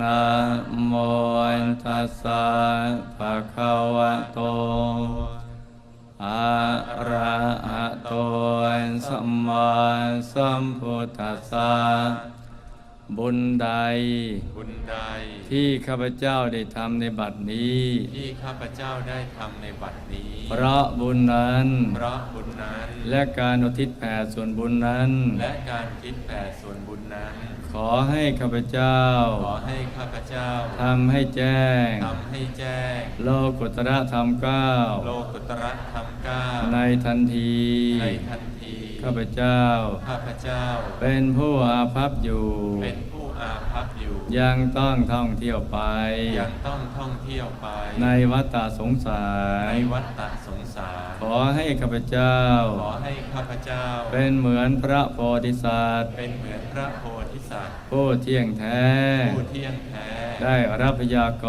นะโมตัสสะภะคะวะโต อะระหะโตสัมมาสัมพุทธัสสะบุญใด บุญใด ที่ข้าพเจ้าได้ทำในบัดนี้ ที่ข้าพเจ้าได้ทำในบัดนี้ เพราะบุญนั้น เพราะบุญนั้น และการอุทิศแผ่ส่วนบุญนั้น และการคิดแผ่ส่วนบุญนั้น ขอให้ข้าพเจ้า ขอให้ข้าพเจ้าทำให้แจ้ง ทำให้แจ้ง โลกุตระธรรมเก้าโลกุตระธรรมเก้าในทันที ในทันที ข้าพเจ้า ข้าพเจ้า เป็นผู้อาภัพอยู่ เป็นผู้อาภัพอยู่ ยังต้องท่องเที่ยวไป ยังต้องท่องเที่ยวไป ในวัฏฏะสงสาร ในวัฏฏะสงสาร ขอให้ข้าพเจ้า ขอให้ข้าพเจ้า เป็นเหมือนพระโพธิสัตว์ เป็นเหมือนพระโพธิ สัตว์ผู้เที่ยงแท้ ผู้เที่ยงแท้ ได้รับพยาก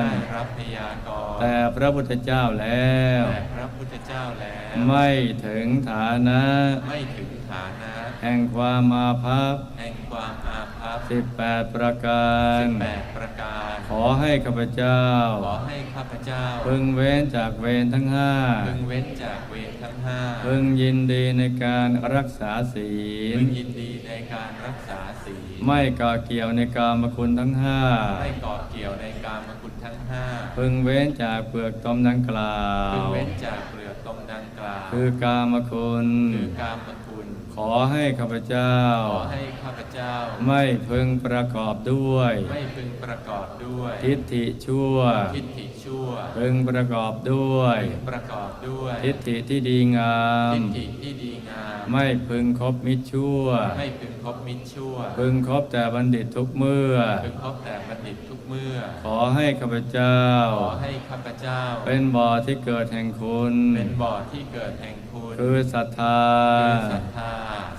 รได้รับพยากรณ์แต่พระพุทธเจ้าแล้วแต่พระพุทธเจ้าแล้ว ไม่ถึงฐานะ ไม่ถึงฐานะ แห่งความมาภัพแห่งความอาภัพ18ประการแปดประการข อให้ข้าพเจ้า ขอให้ข้าพเจ้าพึงเว้นจากเวรทั้งห้าพึงเว้นจากเวรทั้งห้าพึงยินดีในการรักษาศีลพึงยินดีในการรักษาศีลไม่ก่อเกี่ยวในกามคุณทั้งห้าไม่เกาะเกี่ยวในกามคุณทั้งห้าพึงเว้นจากเปลือกตมดังกล่าวพึงเว้นจากเปลือกตมดังกล่าว คือกามคุณคือกามคุณ ขอให้ข้าพเจ้าขอให้ข้าพเจ้า ไม่พึงประกอบด้วย ไม่พึงประกอบด้วย ทิฏฐิชั่ว ทิฏฐิชั่ว พึงประกอบด้วยพึงประกอบด้วย ทิฏฐิที่ดีงาม ทิฏฐิที่ดีงาม ไม่พึงคบมิตรชั่ว ไม่พึงคบมิตรชั่ว พึงคบแต่บัณฑิตทุกเมื่อ พึงคบแต่บัณฑิตทุกเมื่อ ขอให้ข้าพเจ้า ขอให้ข้าพเจ้า เป็นบ่อที่เกิดแห่งคุณ เป็นบ่อที่เกิดแห่งคุณ คือศรัทธาคือศรัทธา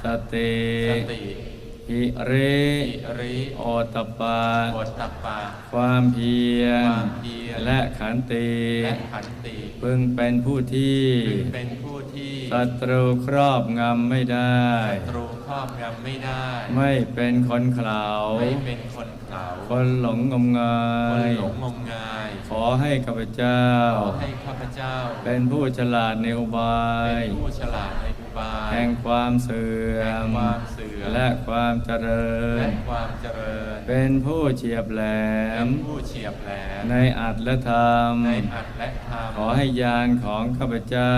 สติ สติหิริอิริโอตตปปะโอตตัปปะ ความเพียร ความเพียร และขันติและขันติพึงเป็นผู้ที่พึงเป็นผู้ที่ศัตรูครอบงำไม่ได้ ศัตรูครอบงำไม่ได้ ไม่เป็นคนเขลาไม่เป็นคนเข่าคนหลงงมงาคนยหลงงมงาย ขอให้ข้าพเจ้า ขอให้ข้าพเจ้า เป็นผู้ฉลาดในอุบาเป็ยนผู้ฉลาดในอุบาย แห่งความเสื่อแห่งมความเสื่อม และความเจริและญความเจริญเป็นผู้เฉียบแหลเป็มนผู้เฉียบแหลม ในอัตและธรรมในอัตและธรรมขอให้ญาณของข้าพเจ้า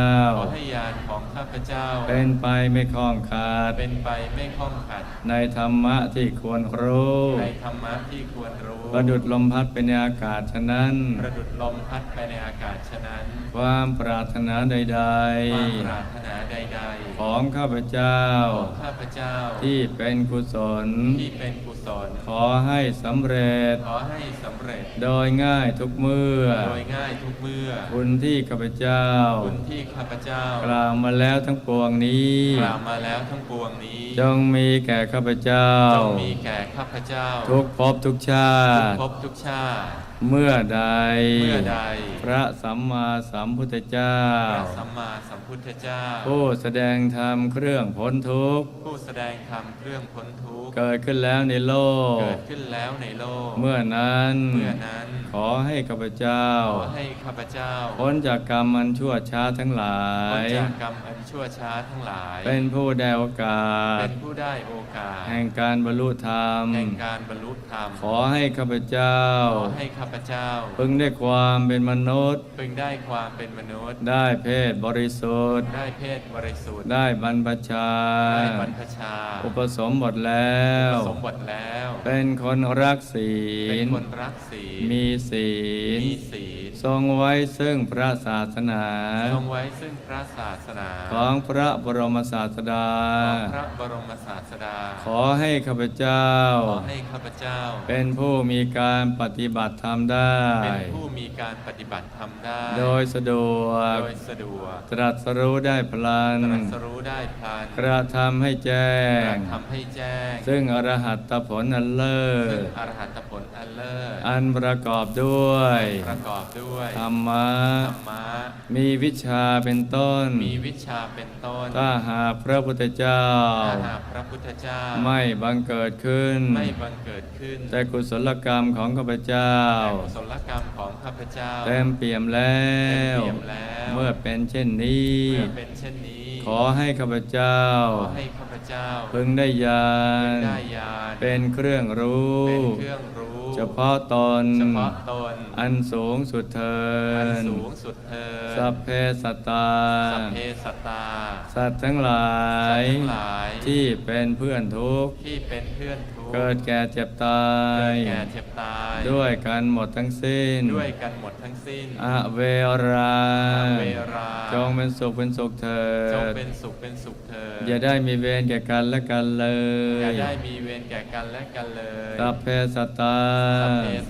ขอให้ญาณของข้าพเจ้า เป็นไปไม่คล้องขาด เป็นไปไม่ข้องขัดในธรรมะที่ควรรู้ ในธรรมะที่ควรรู้ ประดุดลมพัดไปในอากาศฉะนั้น ประดุดลมพัดไปในอากาศฉะนั้น ความปรารถนาใดความปรารถนาใดๆ ของข้าพเจ้าๆของข้าพเจ้า ที่เป็นกุศล ที่เป็นกุ ศลขอให้สำเร็จ ขอให้สำเร็จ โดยง่ายทุกเมื่อ โดยง่ายทุกเมื่อ คุณที่ข้าพเจ้า คุณที่ข้าพเจ้า กล่าวมาแล้วทั้งปวงนี้ กล่าวมาแล้วทั้งปวงนี้ จงมีแก่ข้าพเจ้า จงมีแก่ข้าพเจ้า ทุกภพทุกชาทุกติภพทุกชาติเมื่อใด เมื่อใด พระสัมมาสัมพุทธเจ้า พระสัมมาสัมพุทธเจ้า ผู้แสดงธรรมเครื่องพ้นทุกข์ ผู้แสดงธรรมเครื่องพ้นทุกข์ เกิดขึ้นแล้วในโลก เกิดขึ้นแล้วในโลก เมื่อนั้น เมื่อนั้น ขอให้ข้าพเจ้า ขอให้ข้าพเจ้า พ้นจากกรรมมันชั่วช้าทั้งหลาพ้นยจากกรรมอันชั่วช้าทั้งหลาย เป็นผู้ได้โอกาเป็สนผู้ได้โอกาส แห่งการบรรลุธรรม แห่งการบรรลุธรรม ขอให้ข้าพเจ้า ขอให้ข้าพเจ้า พึงได้ความเป็นมนุษย์ พึงได้ความเป็นมนุษย์ ได้เพศบริสุทธิ์ ได้เพศบริสุทธิ์ ได้บรรพชา ได้บรรพชา อุปสมบทแล้วสมบทแล้ว เป็นคนรักศีเป็นลคนรักศีล มีศีล มีศีล ทรงไว้ซึ่งพระศาสนา ทรงไว้ซึ่งพระศาสนา ของพระบรมศาสดา ของพระบรมศาสดา ขอให้ข้าพเจ้า ขอให้ข้าพเจ้า เป็นผู้มีการปฏิบัติธรรมรมได้ เป็นผู้มีการปฏิบัติธรรมได้ โดยสะดวก โดยสะดวก ตรัสรู้ได้พลัน ตรัสรู้ได้พลัน กระทำให้แจ้กงระทำให้แจ้ง ซึ่งอรหัตผลอันเลิซึ่งศอรหัตผล อันเลิศอันประกอบด้วยประกอบด้วยธรรมะธรรมะมีวิชาเป็นต้น มีวิชาเป็นต้นถ้าหากพระพุทธเจ้าถ้าหากพระพุทธเจ้า ไม่บังเกิดขึ้น ไม่บังเกิดขึ้น แต่กุศลกรรมของข้าพเจ้าแต่กุศลกรรมของข้าพเจ้าเต็มเปี่ยมแล้วเต็มเปี่ยมแล้วเมื่อเป็นเช่นนี้เมื่อเป็นเช่นนี้ขอให้ข้าพเจ้าขอให้ข้าพเจ้าพึงได้ญาณได้ญาณเป็นเครื่องรู้เป็นเครื่องรู้ เฉพาะตน เฉพาะตน อันสูงสุดเทิอันนสูงสุดเถิดสัพเพสัตตา สัพเพสัตตา สัตว์ทั้งหลาสัตย ว์ทั้งหลาย ที่เป็นเพื่อนทุกข์ ที่เป็นเพื่อนทุกข์เกิดแก่เจ็บตาเกิย ดแก่เจ็บตาย ด้วยกันหมดทั้งสิ้น ด้วยกันหมดทั้งสิ้นอเวราเวราจงเป็นสุขเป็นสุขเถิจงดเป็นสุขเป็นสุขเถิดอย่าได้มีเวรแก่กันและกันเลอย่ายได้มีเวรแก่กันและกันเลยสัพเพสัตตาสัพเพ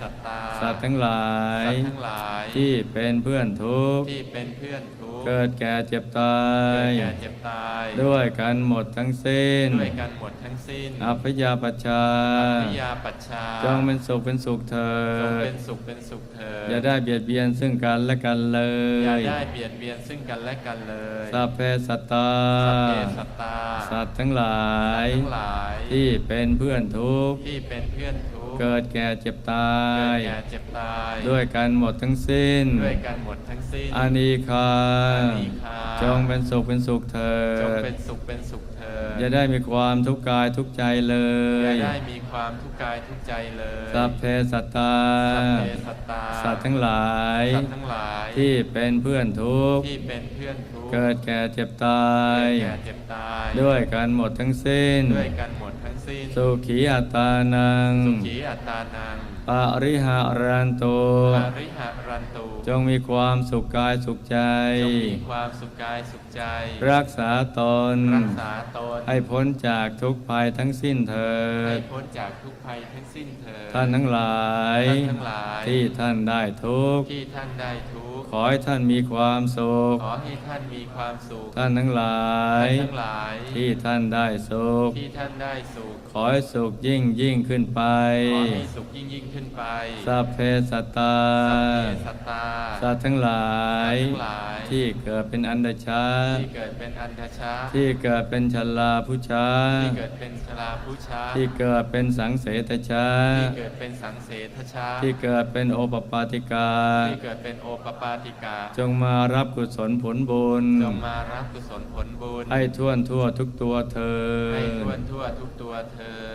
สัตตาสัตว์ทั้งหลายสัตว์ทั้งหลาย ที่เป็นเพื่อนทุกข์ที่เป็นเพื่อนทุกข์เกิดแก่เจ็บตาเกิดยแก่เจ็บตายด้วยกันหมดทั้งสิ้นด้วยกันหมดทั้งสิ้นอัพยาปัชชาพิยาปัชชาจงเป็นสุขเป็นสุขเถิจงดเป็นสุขเป็นสุขเถิดอย่าได้เบียดเบียนซึ่งกันและกันเลอย่ายได้เบียดเบียนซึ่งกันและกันเลยสัพเพสัตตาสัพเพสัตตาสัตว์ทั้งหลายสัตว์ทั้งหลายที่เป็นเพื่อนทุกข์ที่เป็นเพื่อนทุกข์ เกิดแก่เจ็บตาเกิดยแก่เจ็บตาย ด้วยกันหมดทั้งสิ้น ด้วยกันหมดทั้งสิ้นอานีคาอานีฆาจงเป็นสุขเป็นสุขเถิจงดเป็นสุขเป็นสุขเถิดอย่าได้มีความทุกข์กายทุกข์ใจเลอย่ายได้มีความทุกข์กายทุกข์ใจเลยสัพเพสัตตาสัพเพสัตตาสัตว์ทั้งหลายสัตว์ทั้งหลายที่เป็นเพื่อนทุกข์ที่เป็นเพื่อนทุกข์เกิดแก่เจ็บตาเกิยดแก่เจ็บตาย ด้วยกันหมดทั้งสิ้นด้วยกันหมดทั้ง สิ้น สุขีอัตตานัง สุขีอัตตานังปริหารันโต ปาริหารันตุจงมีความสุขกายสุขใจ จงมีความสุขกายสุขใจ รักษาตน รักษาตน ให้พ้นจากทุกภัยทั้งสิ้นเถิให้ดพ้นจากทุกภัยทั้งสิ้นเถิด ท่านทั้งหลายท่านทั้งหลายที่ท่านได้ทุกข์ที่ท่านได้ทุก ข์ขอให้ท่านมีความสุข ขอให้ท่านมีความสุข ท่านทั้งหลายท่านทั้งหลาย ที่ท่านได้สุข ที่ท่านได้สุข ขอให้สุขยิ่งยิ่งขึ้นไป ขอให้สุขยิ่งยิ่งขึ้นไป สัพเพสัตตา สัพเพสัตตา สัตว์ทั้งหลายสัตว์ทั้งหลายที่เกิดเป็นอันดชาที่เกิดเป็นอันทชาที่เกิดเป็นชลาผู้ชาที่เกิดเป็นชราผู้ชาที่เกิดเป็นสังเสตชาที่เกิดเป็นสังเสทชาที่เกิดเป็นโอปปาติกาที่เกิดเป็นโอปปาติกา จงมารับกุศลผลบุญ จงมารับกุศลผลบุญ ให้ท่วนทั่วทุกตัวเธอ ให้ญทั่วทั่วทุกตัวเทิน